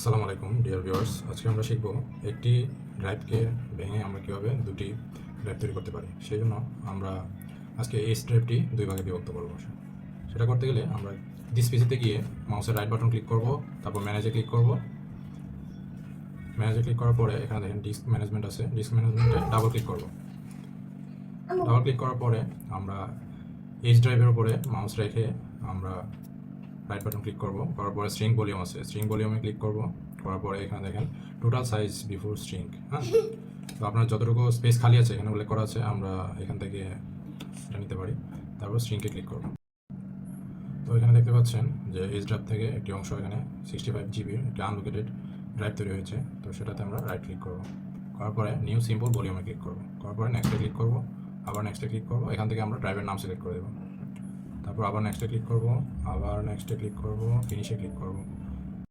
আসসালামু আলাইকুম dear viewers আজকে আমরা শিখব একটি ড্রাইভকে ভেঙে আমরা কীভাবে দুটি ড্রাইভ তৈরি করতে পারি। সেই জন্য আমরা আজকে এই ড্রাইভটি দুই ভাগে বিভক্ত করব। সেটা করতে গেলে আমরা ডিস পিসিতে গিয়ে মাউসের রাইট বাটন ক্লিক করব, তারপর ম্যানেজে ক্লিক করব। ম্যানেজে ক্লিক করার পরে এখানে দেখেন ডিস্ক ম্যানেজমেন্ট আছে। ডিস্ক ম্যানেজমেন্টে ডাবল ক্লিক করব। ডাবল ক্লিক করার পরে আমরা এইচ ড্রাইভের উপরে মাউস রেখে আমরা রাইট বাটন ক্লিক করব, করার পরে স্ট্রিং ভলিউম আছে। স্ট্রিং ভলিউমে ক্লিক করব, করার পরে এখানে দেখেন টোটাল সাইজ বিফোর স্ট্রিং হ্যাঁ? তো আপনার যতটুকু স্পেস খালি আছে, এখানে উল্লেখ করা আছে, আমরা এখান থেকে এটা নিতে পারি। তারপর স্ট্রিংকে ক্লিক করব। তো এখানে দেখতে পাচ্ছেন যে এইচ ড্রাইভ থেকে একটি অংশ এখানে সিক্সটি ফাইভ জিবির একটি আনলোকেটেড ড্রাইভ তৈরি হয়েছে। তো সেটাতে আমরা রাইট ক্লিক করব। করার পরে নিউ সিম্পল ভলিউমে ক্লিক করব। করার পরে নেক্সটে ক্লিক করব। আবার নেক্সটে ক্লিক করব। এখান থেকে আমরা ড্রাইভের নাম সিলেক্ট করে দেবো। তারপর আবার নেক্সটে ক্লিক করব আবার নেক্সটে ক্লিক করব ফিনিশে ক্লিক করব।